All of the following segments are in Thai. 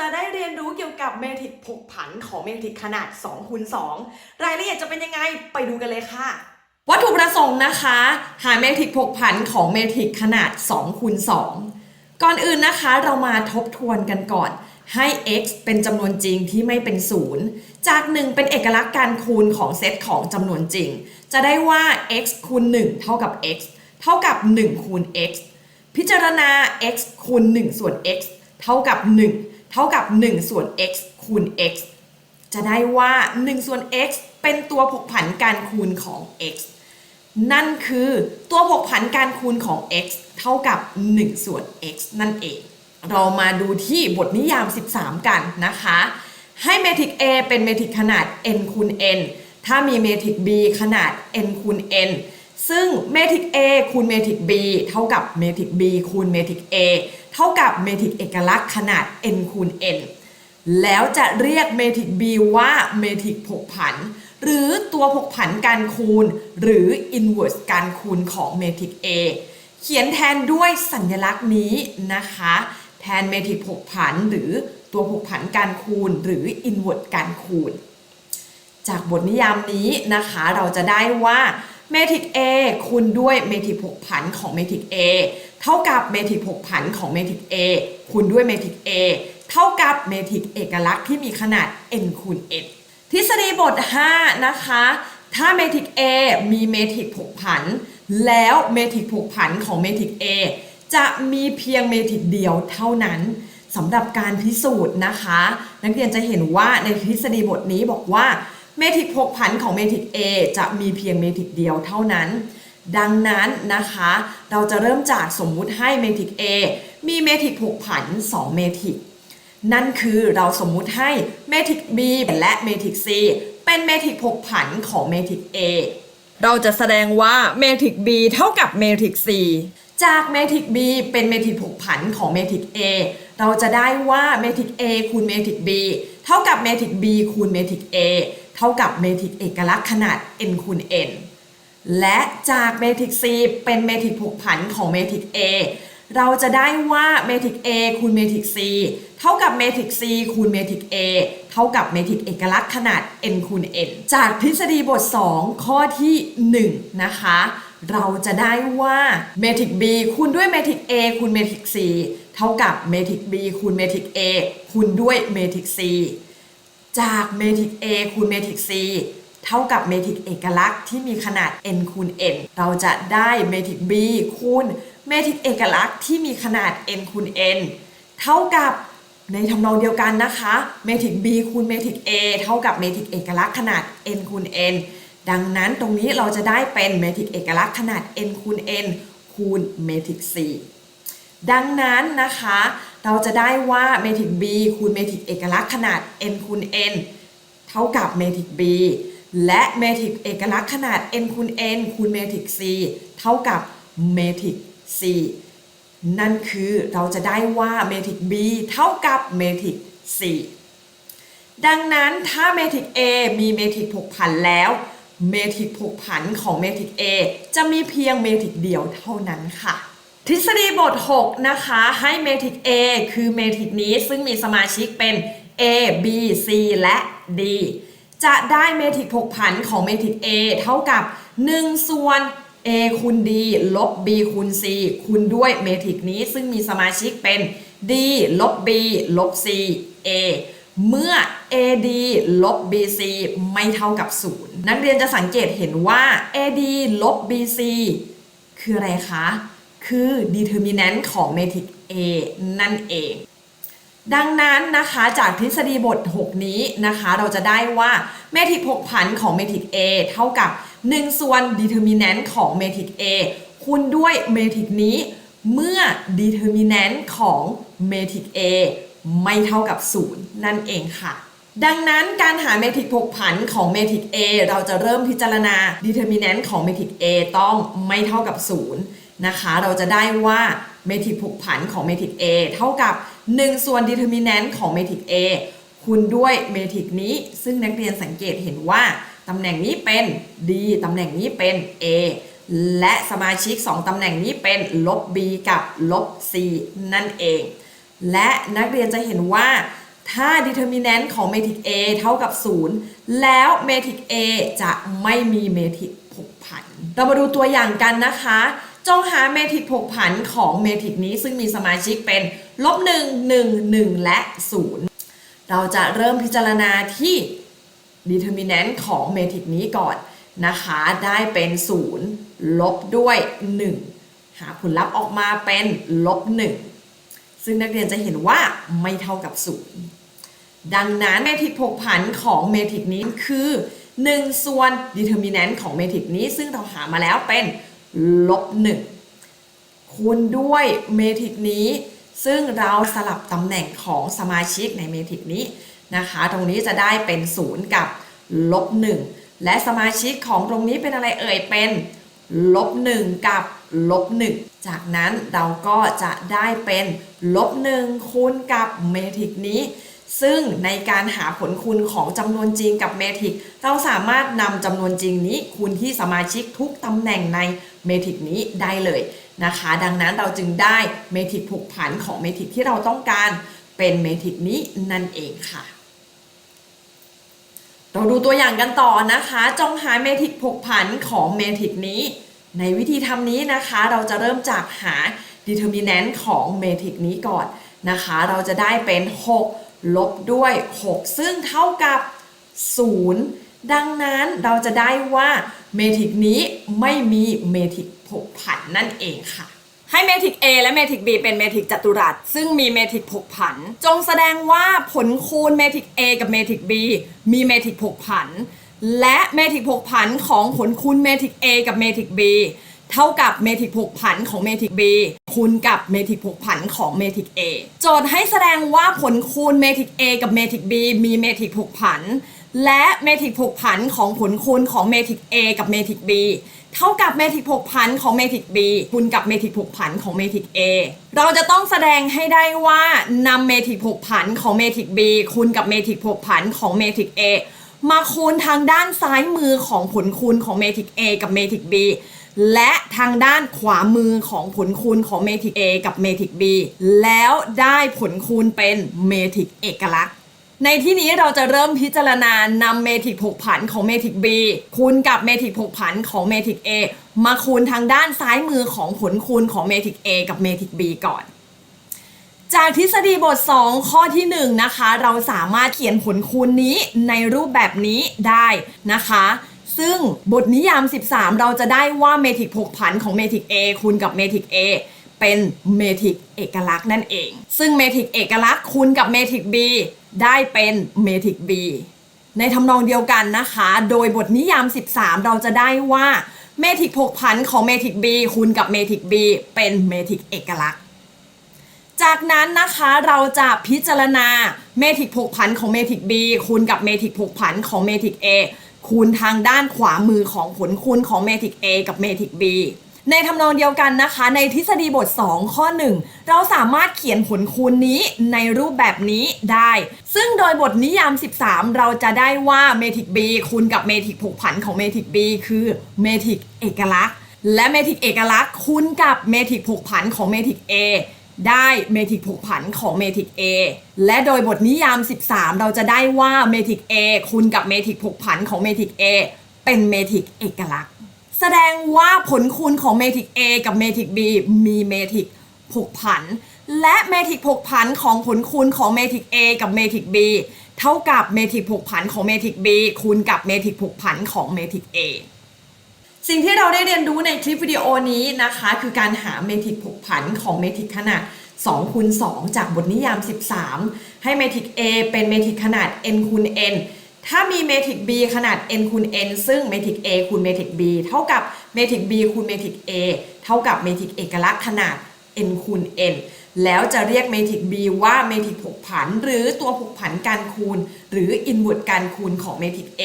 จะได้เรียนรู้เกี่ยวกับเมทริกผกผันของเมทริกขนาด2คูณ2รายละเอียดจะเป็นยังไงไปดูกันเลยค่ะ วัตถุประสงค์นะคะ หาเมทริกผกผันของเมทริกขนาด2คูณ2ก่อนอื่นนะคะเรามาทบทวนกันก่อนให้ x เป็นจำนวนจริงที่ไม่เป็นศูนย์จาก 1 เป็นเอกลักษณ์การคูณของเซตของจำนวนจริง จะได้ว่า x คูณ 1 เท่ากับ x เท่ากับ 1 คูณ x พิจารณา x คูณ 1 ส่วน x เท่ากับ 1 เท่ากับ 1 ส่วน x คูณ x จะได้ว่า 1 ส่วน x เป็นตัวผกผันการคูณของ x นั่นคือตัวผกผันการคูณของ x เท่ากับ 1 ส่วน x นั่นเอง เรามาดูที่บทนิยาม 13 กันนะคะ ให้เมทริก A เป็นเมทริกขนาด n คูณ n ถ้ามีเมทริก B ขนาด n คูณ n ซึ่งเมทริก A คูณเมทริก B เท่ากับเมทริก B คูณเมทริก A เท่ากับเมทริกเอกลักษณ์ขนาด n คูณ n แล้วจะเรียกเมทริก B ว่าเมทริกผกผัน หรือตัวผกผันการคูณ หรือ inverse การคูณของเมทริก A เขียนแทนด้วยสัญลักษณ์นี้นะคะ แทนเมทริกผกผัน หรือตัวผกผันการคูณ หรือ inverse การคูณ จากบทนิยามนี้นะคะเราจะได้ว่า เมทริก A คูณด้วยเมทริกผกผันของเมทริก A เท่ากับเมทริกผกผันของเมทริก A คูณด้วยเมทริก A เท่ากับเมทริกเอกลักษณ์ที่มีขนาด n คูณ n ทฤษฎีบท 5 นะคะ ถ้าเมทริก A มีเมทริกผกผัน แล้วเมทริกผกผันของเมทริก A จะมีเพียงเมทริกเดียวเท่านั้นสำหรับการพิสูจน์นะคะ นักเรียนจะเห็นว่าในทฤษฎีบทนี้บอกว่า เมทริกผกผันของเมทริก A จะมีเพียงเมทริกเดียวเท่านั้น ดังนั้นนะคะ เราจะเริ่มจากสมมุติให้เมทริก A มีเมทริกผกผัน 2 เมทริก นั่นคือเราสมมุติให้เมทริก B และเมทริก C เป็นเมทริกผกผันของเมทริก A เราจะแสดงว่าเมทริก B เท่ากับเมทริก C จากเมทริก B เป็นเมทริกผกผันของเมทริก A เราจะได้ว่าเมทริก A คูณเมทริก B เท่ากับเมทริก B คูณเมทริก A เท่ากับเมทริกเอกลักษณ์ขนาด n คูณ n และจากเมทริก C เป็นเมทริกผกผันของเมทริก A เราจะได้ว่าเมทริก A คูณเมทริก C เท่ากับเมทริก C คูณเมทริก A เท่ากับเมทริกเอกลักษณ์ขนาด n คูณ n จากทฤษฎีบท 2 ข้อที่ 1 นะคะ เราจะได้ว่าเมทริก B คูณด้วยเมทริก A คูณเมทริก C เท่ากับเมทริก B คูณเมทริก A คูณด้วยเมทริก C จากเมทริก A คูณเมทริก C เท่ากับเมทริกเอกลักษณ์ที่มีขนาด n คูณ n เราจะได้เมทริก B คูณเมทริกเอกลักษณ์ที่มีขนาด n คูณ n เท่ากับในทำนองเดียวกันนะคะ เมทริก B คูณเมทริก A เท่ากับเมทริกเอกลักษณ์ขนาด n คูณ n ดังนั้นตรงนี้เราจะได้เป็นเมทริกเอกลักษณ์ขนาด n คูณ n คูณเมทริก C ดังนั้นนะคะ เราจะได้ว่าเมทริก B คูณเมทริกเอกลักษณ์ขนาด n คูณ n เท่ากับเมทริก B และเมทริกเอกลักษณ์ขนาด n คูณ n คูณเมทริก C เท่ากับเมทริก C นั่นคือเราจะได้ว่าเมทริก B เท่ากับเมทริก C ดังนั้นถ้าเมทริก A มีเมทริกผกผันแล้วเมทริกผกผันของเมทริก A จะมีเพียงเมทริกเดียวเท่านั้นค่ะ ทฤษฎีบท 6 นะคะให้เมทริก A คือเมทริกนี้ซึ่งมีสมาชิกเป็น A B C และ D จะได้เมทริกผกผันของเมทริก A เท่ากับ 1 ส่วน A คูณ D ลบ B คูณ C คูณด้วยเมทริกนี้ซึ่งมีสมาชิกเป็น D ลบ B ลบ C A เมื่อ AD ลบ BC ไม่เท่ากับ 0 นักเรียนจะสังเกตเห็นว่า AD ลบ BC คืออะไรคะ คือ determinant ของเมทริก A นั่นเอง ดังนั้นนะคะจากทฤษฎีบท 6 นี้นะคะเราจะได้ว่าเมทริกผกผันของเมทริก A เท่ากับ 1 ส่วน determinant ของเมทริก A คูณด้วยเมทริกนี้ เมื่อ determinant ของเมทริก A ไม่เท่ากับ 0 นั่นเองค่ะ ดังนั้นการหาเมทริกผกผันของเมทริก A เราจะเริ่มพิจารณา determinant ของเมทริก A ต้องไม่เท่ากับ 0 นะคะ เราจะได้ว่าเมทริกผกผันของเมทริก A เท่ากับ 1 ส่วน determinant ของเมทริก A คูณด้วยเมทริกนี้ ซึ่งนักเรียนสังเกตเห็นว่าตำแหน่งนี้เป็น D ตำแหน่งนี้เป็น A และสมาชิก 2 ตำแหน่งนี้เป็นลบ B กับลบ C นั่นเอง และนักเรียนจะเห็นว่าถ้า determinant ของ matrix A เท่ากับ 0 แล้ว matrix A จะไม่มี matrix ผกผัน เรามาดูตัวอย่างกันนะคะ จงหา matrix ผกผันของ matrix นี้ซึ่งมีสมาชิกเป็นลบ1 1 1และ0เราจะเริ่มพิจารณาที่ determinant ของ matrix นี้ก่อนนะคะ ได้เป็น0ลบด้วย 1 หาผลลัพธ์ออกมาเป็นลบ1ซึ่งนักเรียนจะเห็นว่าไม่เท่ากับ0ดังนั้นเมทริกผกผันของเมทริกนี้คือ 1 ส่วน determinant ของเมทริกนี้ซึ่งเราหามาแล้วเป็น ลบ1คูณด้วยเมทริกนี้ ซึ่งเราสลับตำแหน่งของสมาชิกในเมทริกนี้นะคะ ตรงนี้จะได้เป็น 0 กับลบ1และสมาชิกของตรงนี้เป็นอะไรเอ่ยเป็นลบ1กับลบ1จากนั้นเราก็จะได้เป็นลบ1คูณกับเมทริกนี้ ซึ่งในการหาผลคูณของจำนวนจริงกับเมทริกเราสามารถนำจำนวนจริงนี้คูณที่สมาชิกทุกตำแหน่งในเมทริกนี้ได้เลยนะคะ ดังนั้นเราจึงได้เมทริกผูกผันของเมทริกที่เราต้องการเป็นเมทริกนี้นั่นเองค่ะ เราดูตัวอย่างกันต่อนะคะ จงหาเมทริกผกผันของเมทริกนี้ ในวิธีทำนี้นะคะเราจะเริ่มจากหา determinant ของเมทริกนี้ก่อนนะคะ เราจะได้เป็น 6 ลบด้วย 6 ซึ่งเท่ากับ 0 ดังนั้นเราจะได้ว่าเมทริกนี้ไม่มีเมทริกผกผันนั่นเองค่ะ ให้เมทริก A และเมทริก B เป็นเมทริกจัตุรัส ซึ่งมีเมทริกผกผัน จงแสดงว่าผลคูณเมทริก A กับเมทริก B มีเมทริกผกผัน และเมทริกผกผันของผลคูณเมทริก A กับเมทริก B เท่ากับเมทริกผกผันของเมทริก B คูณกับเมทริกผกผันของเมทริก A โจทย์ให้แสดงว่าผลคูณเมทริก A กับเมทริก B มีเมทริกผกผัน และเมทริกผกผันของผลคูณของเมทริก A กับเมทริก B เท่ากับเมทริกผกผันของเมทริก B คูณกับเมทริกผกผันของเมทริก A เราจะต้องแสดงให้ได้ว่านำเมทริกผกผันของเมทริก B คูณกับเมทริกผกผันของเมทริก A มาคูณทางด้านซ้ายมือของผลคูณของเมทริก A กับเมทริก B และทางด้านขวามือของผลคูณของเมทริก A กับเมทริก B แล้วได้ผลคูณเป็นเมทริกเอกลักษณ์ ในที่นี้เราจะเริ่มพิจารณานำเมทริกผกผันของเมทริก B คูณกับเมทริกผกผันของเมทริก A มาคูณทางด้านซ้ายมือของผลคูณของเมทริก A กับเมทริก B ก่อนจากทฤษฎีบท 2 ข้อที่ 1 นะคะ เราสามารถเขียนผลคูณนี้ในรูปแบบนี้ได้นะคะ ซึ่งบทนิยาม 13 เราจะได้ว่าเมทริกผกผันของเมทริก A คูณกับเมทริก A เป็นเมทริกเอกลักษณ์นั่นเอง ซึ่งเมทริกเอกลักษณ์คูณกับเมทริก B ได้เป็นเมทริก B ในทำนองเดียวกันนะคะ โดยบทนิยาม 13 เราจะได้ว่าเมทริกผกผันของเมทริก B คูณกับเมทริก B เป็นเมทริกเอกลักษณ์ จากนั้นนะคะเราจะพิจารณาเมทริกผกผันของเมทริก B คูณกับเมทริกผกผันของเมทริก A คูณทางด้านขวามือของผลคูณของเมทริก A กับเมทริก B ในทำนองเดียวกันนะคะ ในทฤษฎีบท 2 ข้อ 1 เราสามารถเขียนผลคูณนี้ในรูปแบบนี้ได้ ซึ่งโดยบทนิยาม 13 เราจะได้ว่าเมทริก B คูณกับเมทริกผกผันของเมทริก B คือเมทริกเอกลักษณ์ และเมทริกเอกลักษณ์คูณกับเมทริกผกผันของเมทริก A ได้เมทริกผกผันของเมทริก A และโดยบทนิยาม 13 เราจะได้ว่าเมทริก A คูณกับเมทริกผกผันของเมทริก A เป็นเมทริกเอกลักษณ์ แสดงว่าผลคูณของเมทริก A กับเมทริก B มีเมทริกผกผัน และเมทริกผกผันของผลคูณของเมทริก A กับเมทริก B เท่ากับเมทริกผกผันของเมทริก B คูณกับเมทริกผกผันของเมทริก A สิ่งที่เราได้เรียนรู้ในคลิปวิดีโอนี้นะคะ คือการหาเมทริกผกผันของเมทริกขนาด2คูณ2จากบทนิยาม 13 ให้เมทริก A เป็นเมทริกขนาด n คูณ n ถ้ามีเมทริก B ขนาด n คูณ n ซึ่งเมทริก A คูณเมทริก B เท่ากับเมทริก B คูณเมทริก A เท่ากับเมทริกเอกลักษณ์ขนาด n คูณ n แล้วจะเรียกเมทริก B ว่าเมทริกผกผัน หรือตัวผกผันการคูณ หรืออินเวอร์ตการคูณของเมทริก A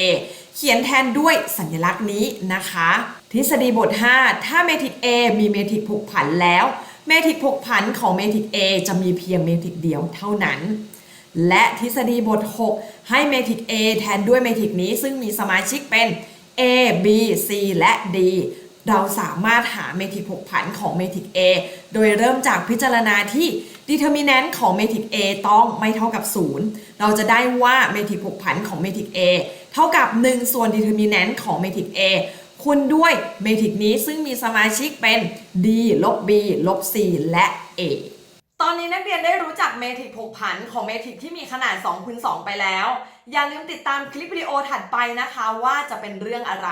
เขียนแทนด้วยสัญลักษณ์นี้นะคะ ทฤษฎีบท 5 ถ้าเมทริก A มีเมทริกผกผันแล้ว เมทริกผกผันของเมทริก A จะมีเพียงเมทริกเดียวเท่านั้น และทฤษฎีบท 6 ให้เมทริก A แทนด้วยเมทริกนี้ซึ่งมีสมาชิกเป็น A B C และ D เราสามารถหาเมทริกผกผันของเมทริก A โดยเริ่มจากพิจารณาที่ determinant ของเมทริก A ต้องไม่เท่ากับ 0 เราจะได้ว่าเมทริกผกผันของเมทริก A เท่ากับ 1 ส่วน determinant ของเมทริก A คูณด้วยเมทริกนี้ซึ่งมีสมาชิกเป็น D ลบ B ลบ C และ A ตอนนี้นักเรียนได้รู้จักเมทริกผกผันของเมทริกที่มีขนาด2คูณ2ไปแล้ว อย่าลืมติดตามคลิปวิดีโอถัดไปนะคะว่าจะเป็นเรื่องอะไร